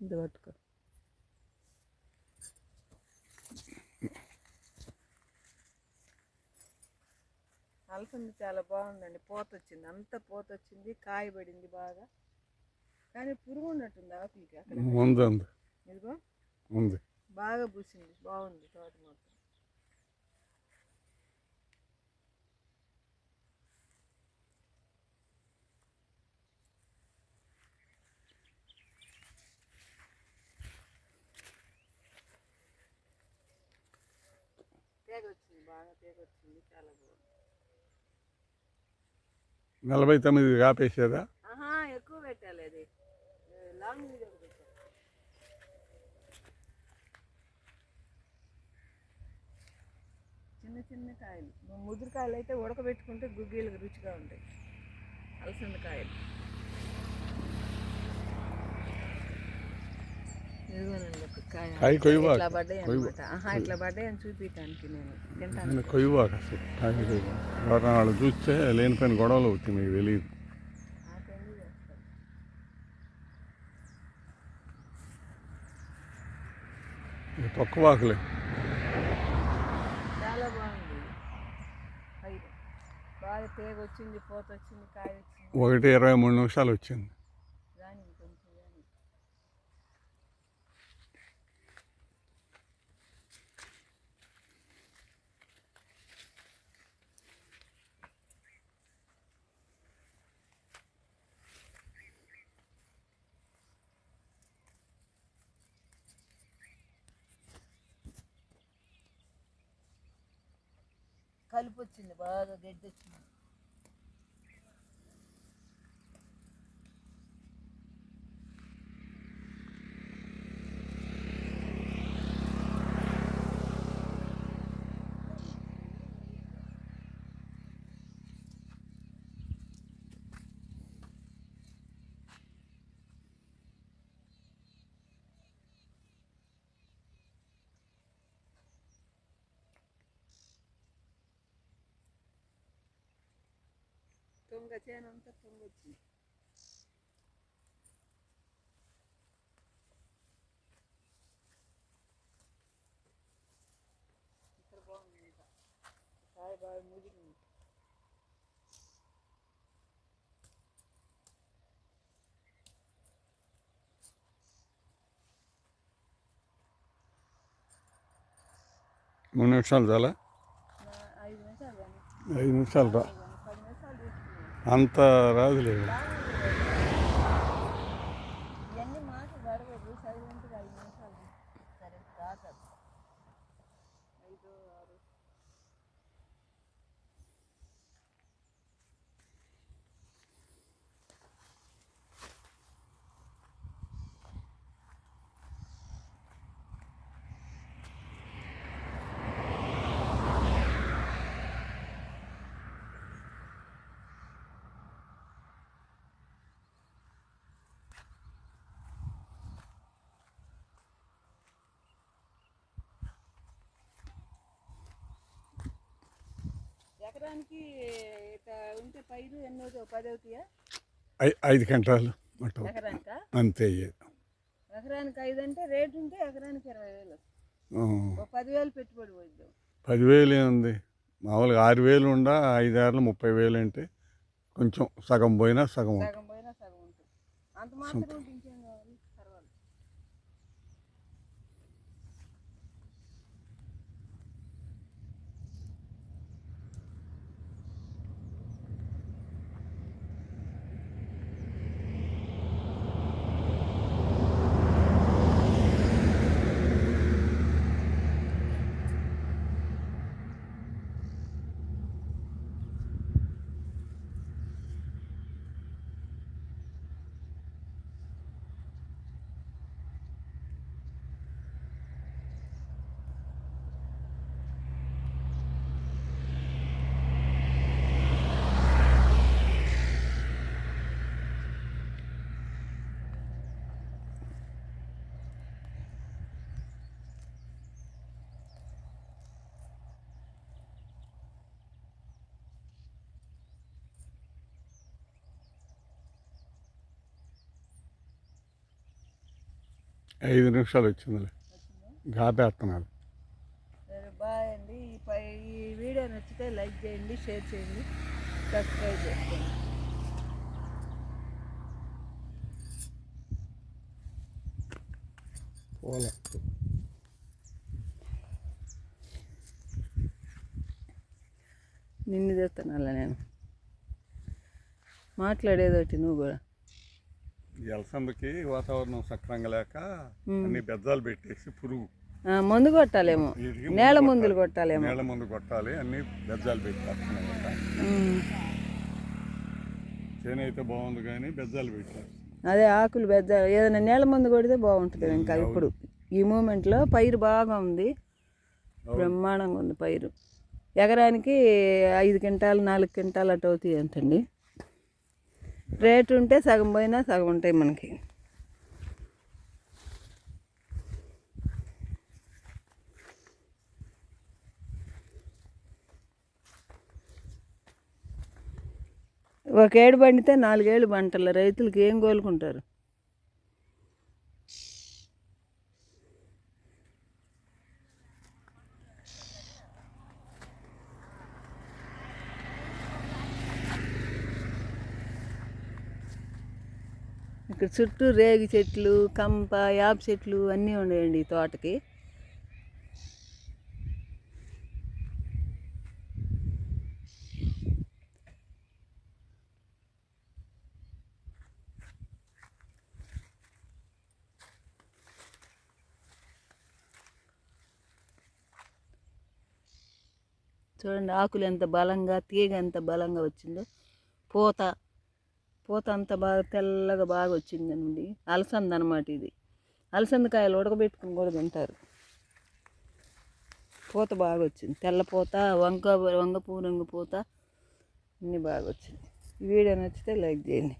ఇది పట్టుకో అలసంద చాలా బాగుందండి. పూత వచ్చింది అంత పూత వచ్చింది కాయ పడింది బాగా. కానీ పురుగు ఉన్నట్టుంది ఆకులకి అక్కడ. ఉంది ఉంది. ఇదిగో. ఉంది. బాగా పూసింది. బాగుంది తోట మొత్తం బాగా తేగ వచ్చింది చాలా బాగుంది. నలభై తొమ్మిది కాపేసేదా? ఆహా ఎక్కువ పెట్టాలి అది. లాంగ్ వీడియో పెట్టాలి. చిన్న చిన్న కాయలు. ముదురు కాయలు అయితే ఉడకబెట్టుకుంటే గుగ్గీలకు రుచిగా ఉంటాయి. అలసంద కాయలు. కాయ. ఇట్లా చూపించడానికి నేను. అసలు. ఎవరైనా వాళ్ళు చూస్తే లేనిపోయిన గొడవలు అవుతాయి మీకు తెలియదు. ఇది తొక్కవాకులే చాలా బాగుంది. బాగా తేగ వచ్చింది పూత వచ్చింది కాయ వచ్చింది ఒకటి ఇరవై మూడు నిమిషాలు వచ్చింది దానికి కొంచెం కానీ కలుపు వచ్చింది బాగా గడ్డి వచ్చింది తుంగ చేనంతా తుంగ వచ్చింది ఇక్కడ బాగుంది కాయ బాగా మూడు నిమిషాలు చాలా? ఐదు నిమిషాలు రా. అంత రాదులేదు ఇవన్నీ మాట గడవదు సైలెంట్గా ఐదు నిమిషాలు సరే రాదు ఐదు ఆరు ఎకరానికి ఉంటే పైరు ఎన్ని పది అవుతాయా ఐ- ఐదు గంటలు అంతే ఎకరానికి ఐదు అంటే రేటు ఉంటే ఎకరానికి ఇరవై వేలు పదివేలు పెట్టుబడి పోయిద్దాం? పదివేలు ఏముంది మామూలుగా ఆరు వేలు ఉండా ఐదు ఆరులు ముప్పై వేలు అంటే కొంచెం సగం పోయినా సగం సగం పోయినా సగం ఉంటుంది. అంత మాత్రం ఐదు నిమిషాలు వచ్చిందిలే. గాపేస్తున్నారు సరే బాయ్ అండి. ఈ పై ఈ వీడియో నచ్చితే లైక్ చేయండి షేర్ చేయండి సబ్స్క్రైబ్ చేసుకోండి. పోలే. నిన్ను తెస్తున్నాలా నేను. మాట్లాడేదోటి నువ్వు కూడా. ఎలసందకి వాతావరణం సక్రంగా లేక అన్ని బెజ్జాలు పెట్టేసి పురుగు. మందు కొట్టాలేమో. నేల ముందు మందులు కొట్టాలి. కొట్టాలేమో. నేల ముందు కొట్టాలి అన్ని బెజ్జాలు పెట్టేస్తున్నాయి ఉమ్. చేను అయితే బాగుంది కానీ బెజ్జాలు పెట్టారు అదే ఆకులు పెద్ద ఏదైనా నేల మందు కొడితే బాగుంటుంది ఇంకా ఇప్పుడు. ఈ మూమెంట్లో పైరు బాగా ఉంది. బ్రహ్మాండంగా ఉంది పైరు. ఎకరానికి ఐదు క్వింటాలు నాలుగు క్వింటాలు అటు అవుతాయి అంటండి. రేటు ఉంటే సగం పోయినా సగం ఉంటాయి మనకి. ఒక ఏడు పండితే నాలుగేళ్ళు పంటలు రైతులకి ఏం కోలుకుంటారు? ఇక్కడ చుట్టూ రేగి చెట్లు కంప యాప చెట్లు అన్నీ ఉన్నాయండి ఈ తోటకి. చూడండి ఆకులు ఎంత బలంగా తీగ ఎంత బలంగా వచ్చిందో. పూత పూత అంత బాగా తెల్లగా బాగా వచ్చిందండి అలసంద అనమాట ఇది. అలసందకాయలు ఉడకబెట్టుకుని కూడా తింటారు. పూత బాగా వచ్చింది తెల్ల పూత వంక వంగ పూరంగ పూత అన్నీ బాగా వచ్చింది వీడియో నచ్చితే లైక్ చేయండి.